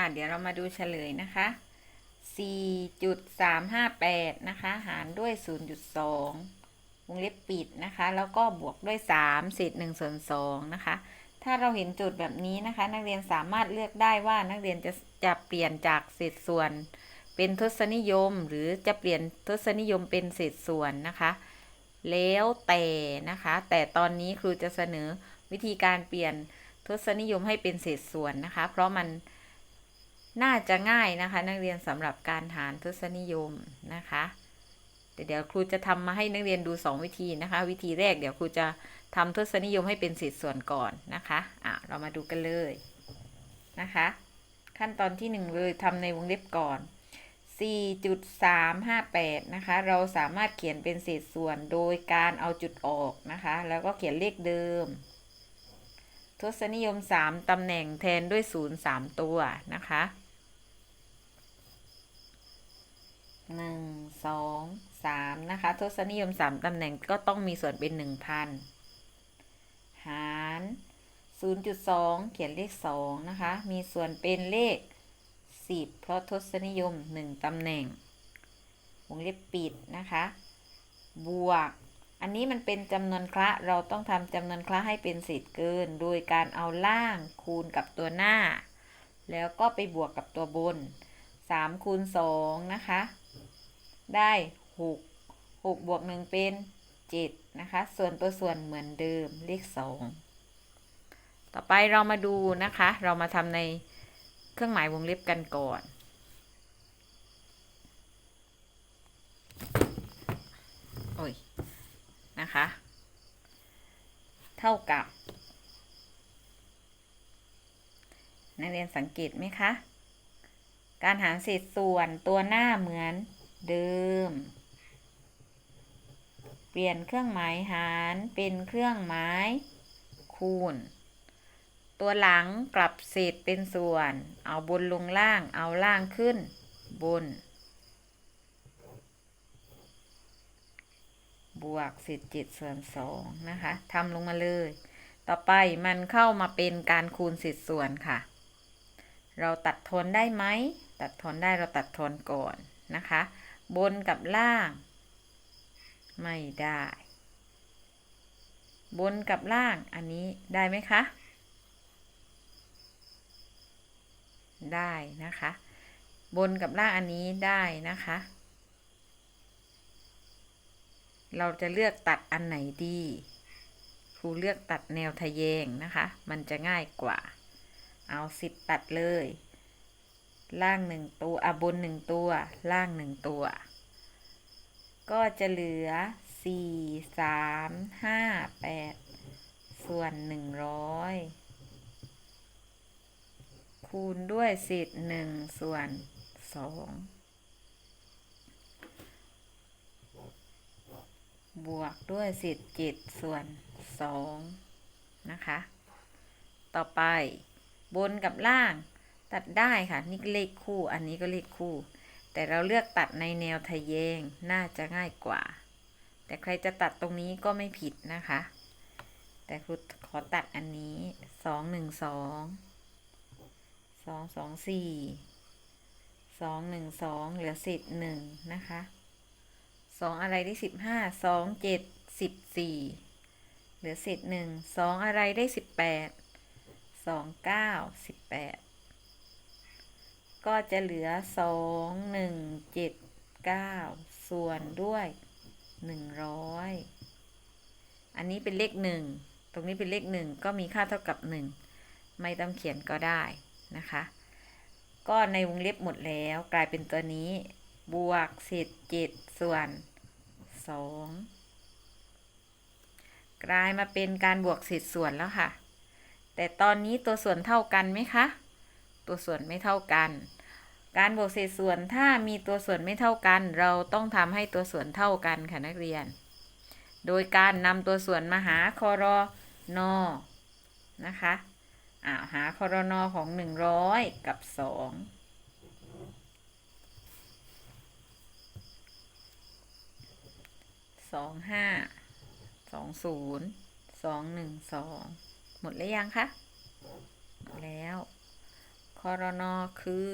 อ่าเดี๋ยวเรามาดูเฉลยนะคะ 4.358 นะคะ หารด้วย 0.2 วงเล็บปิดนะคะ แล้วก็บวกด้วย 3 เศษ1ส่วน2นะคะ ถ้าเราเห็นโจทย์แบบนี้นะคะ นักเรียนสามารถเลือกได้ว่านักเรียนจะจะเปลี่ยนจากเศษส่วน เป็นทศนิยม หรือจะเปลี่ยนทศนิยมเป็นเศษส่วนนะคะ แล้วแต่นะคะ แต่ตอนนี้ครูจะเสนอวิธีการเปลี่ยนทศนิยมให้เป็นเศษส่วนนะคะ เพราะมัน น่าจะง่ายนะคะ นักเรียนสำหรับการหารทศนิยมนะคะแต่เดี๋ยวครูจะทำมาให้นักเรียนดู 2 วิธีนะคะ วิธีแรกเดี๋ยวครูจะทำทศนิยมให้เป็นเศษส่วนก่อนนะคะอะเรามาดูกันเลยนะคะ ขั้นตอนที่ 1 เลยทำในวงเล็บก่อน 4.358 นะคะ เราสามารถเขียนเป็นเศษส่วนโดยการเอาจุดออกนะคะ แล้วก็เขียนเลขเดิม ทศนิยม 3ตำแหน่งแทนด้วย 0 3 ตัวนะคะ 1 2 3นะคะ ทศนิยม3ตำแหน่งก็ต้องมีส่วนเป็น1,000หาร0.2เขียนเลข2นะคะ มีส่วนเป็นเลข10เพราะทศนิยม1ตำแหน่ง วงเล็บปิดนะคะ บวก อันนี้มันเป็นจำนวนคละ เราต้องทำจำนวนคละให้เป็นเศษเกิน โดยการเอาล่างคูณกับตัวหน้า แล้วก็ไปบวกกับตัวบน3คูณ2นะคะ ได้6 6บวก1เป็น7นะคะ ส่วนตัวส่วนเหมือนเดิมเลข2ต่อไปเรามาดูนะคะ เรามาทำในเครื่องหมายวงเล็บกันก่อนโอ้ยนะคะ เท่ากับ นักเรียนสังเกตไหมคะ การหารเศษส่วนตัวหน้าเหมือน เดิม เปลี่ยนเครื่องหมายหารเป็นเครื่องหมายคูณ ตัวหลังกลับเศษเป็นส่วน เอาบนลงล่าง เอาล่างขึ้นบน บวกเศษเจ็ดส่วนสองนะคะทำลงมาเลย ต่อไปมันเข้ามาเป็นการคูณเศษส่วนค่ะ เราตัดทอนได้ไหม ตัดทอนได้เราตัดทอนก่อนนะคะ บนกับล่าง ไม่ได้ บนกับล่างอันนี้ได้ไหมคะ ได้นะคะ บนกับล่างอันนี้ได้นะคะ เราจะเลือกตัดอันไหนดีครูเลือกตัดแนวทะแยงนะคะ มันจะง่ายกว่า เอาสิบตัดเลย ล่างหนึ่งตัวอะบนหนึ่งตัว ล่างหนึ่งตัว ก็จะเหลือสี่สามห้าแปดส่วนหนึ่งร้อยคูณด้วยเศษหนึ่งส่วนสองบวกด้วยเศษเจ็ดส่วนสองนะคะ ต่อไปบนกับล่าง ตัดได้ค่ะ นี่เลขคู่ อันนี้ก็เลขคู่ แต่เราเลือกตัดในแนวทะแยงน่าจะง่ายกว่า แต่ใครจะตัดตรงนี้ก็ไม่ผิดนะคะ แต่ครูขอตัดอันนี้สองหนึ่งสองสองสองสี่สองหนึ่งสองเหลือสิบหนึ่งนะคะสองอะไรได้สิบห้าสองเจ็ดสิบสี่เหลือเศษหนึ่งสองอะไรได้สิบแปดสองเก้าสิบแปด ก็จะเหลือสองหนึ่งเจ็ดเก้าส่วนด้วยหนึ่งร้อยอันนี้เป็นเลขหนึ่งตรงนี้เป็นเลขหนึ่งก็มีค่าเท่ากับหนึ่งไม่ต้องเขียนก็ได้นะคะ ก็ในวงเล็บหมดแล้วกลายเป็นตัวนี้ บวกเศษเจ็ดส่วนสองกลายมาเป็นการบวกเศษส่วนแล้วค่ะ แต่ตอนนี้ตัวส่วนเท่ากันไหมคะ ตัวส่วนไม่เท่ากัน การบวกเศษส่วนถ้ามีตัวส่วนไม่เท่ากัน เราต้องทำให้ตัวส่วนเท่ากันค่ะนักเรียน โดยการนำตัวส่วนมาหาคอรนอนะคะอ่าหาคอรนอของ 100 กับ 2สองห้าสองศูนย์สองหนึ่งสองหมดแล้วยังคะหมดแล้ว คอรนอคือ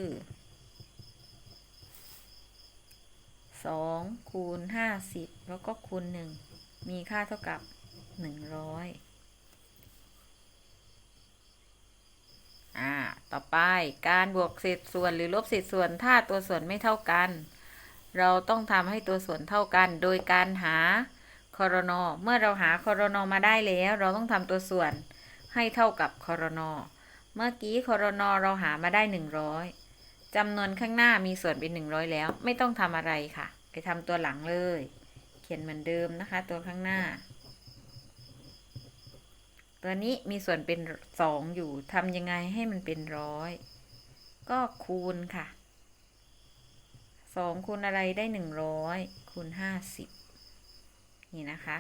สองคูณห้าสิบแล้วก็คูณหนึ่งมีค่าเท่ากับหนึ่งร้อยอ่า ต่อไปการบวกเศษส่วนหรือลบเศษส่วนถ้าตัวส่วนไม่เท่ากัน เราต้องทำให้ตัวส่วนเท่ากัน โดยการหาคอรนอเมื่อเราหาคอรนอมาได้แล้ว เราต้องทำตัวส่วนให้เท่ากับคอรนอ เมื่อกี้คอรนอเราหามาได้100จำนวนข้างหน้ามีส่วนเป็น100แล้ว ไม่ต้องทำอะไรค่ะ ไปทำตัวหลังเลย เขียนเหมือนเดิมนะคะ ตัวข้างหน้า ตัวนี้มีส่วนเป็น2องอยู่ทำยังไงให้มันเป็นร้อยก็คูณค่ะ2คูณอะไรได้100คูณ50นี่นะคะ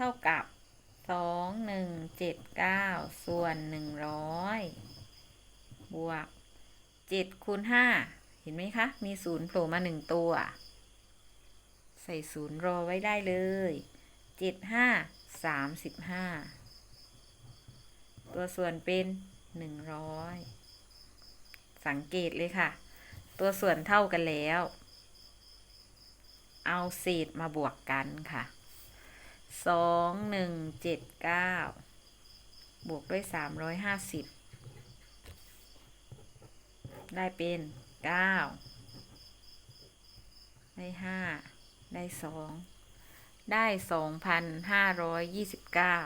ท่ากับสองหนึ่งเจ็ดเก้าส่วนหนึ่งร้อยบวกเจ็ดคูณห้าเห็นไหมคะ มีศูนย์โผล่มาหนึ่งตัว ใส่ศูนย์รอไว้ได้เลยเจ็ดห้าสามสิบห้าตัวส่วนเป็นหนึ่งร้อยสังเกตเลยค่ะ ตัวส่วนเท่ากันแล้ว เอาเศษมาบวกกันค่ะ สองหนึ่งเจ็ดเก้าบวกด้วยสามร้อยห้าสิบได้เป็นเก้าได้ห้าได้สองได้สองพันห้าร้อยยี่สิบเก้า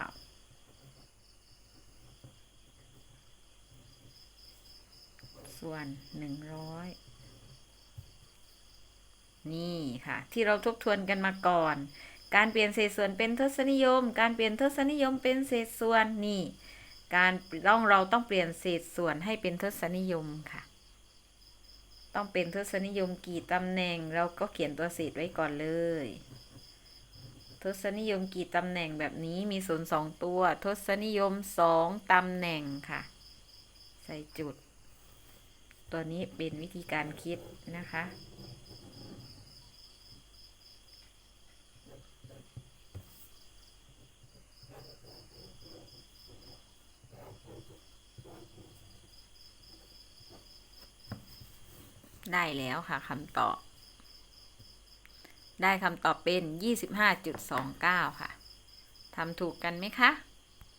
ส่วนหนึ่งร้อยนี่ค่ะ ที่เราทบทวนกันมาก่อน การเปลี่ยนเศษส่วนเป็นทศนิยม การเปลี่ยนทศนิยมเป็นเศษส่วนนี่ การต้องเราต้องเปลี่ยนเศษส่วนให้เป็นทศนิยมค่ะ ต้องเป็นทศนิยมกี่ตำแหน่งเราก็เขียนตัวเศษไว้ก่อนเลย ทศนิยมกี่ตำแหน่งแบบนี้มีศูนย์สองตัว ทศนิยมสองตำแหน่งค่ะ ใส่จุด ตัวนี้เป็นวิธีการคิดนะคะ ได้แล้วค่ะคำตอบ ได้คำตอบเป็น 25.29 ค่ะทำถูกกันไหมคะ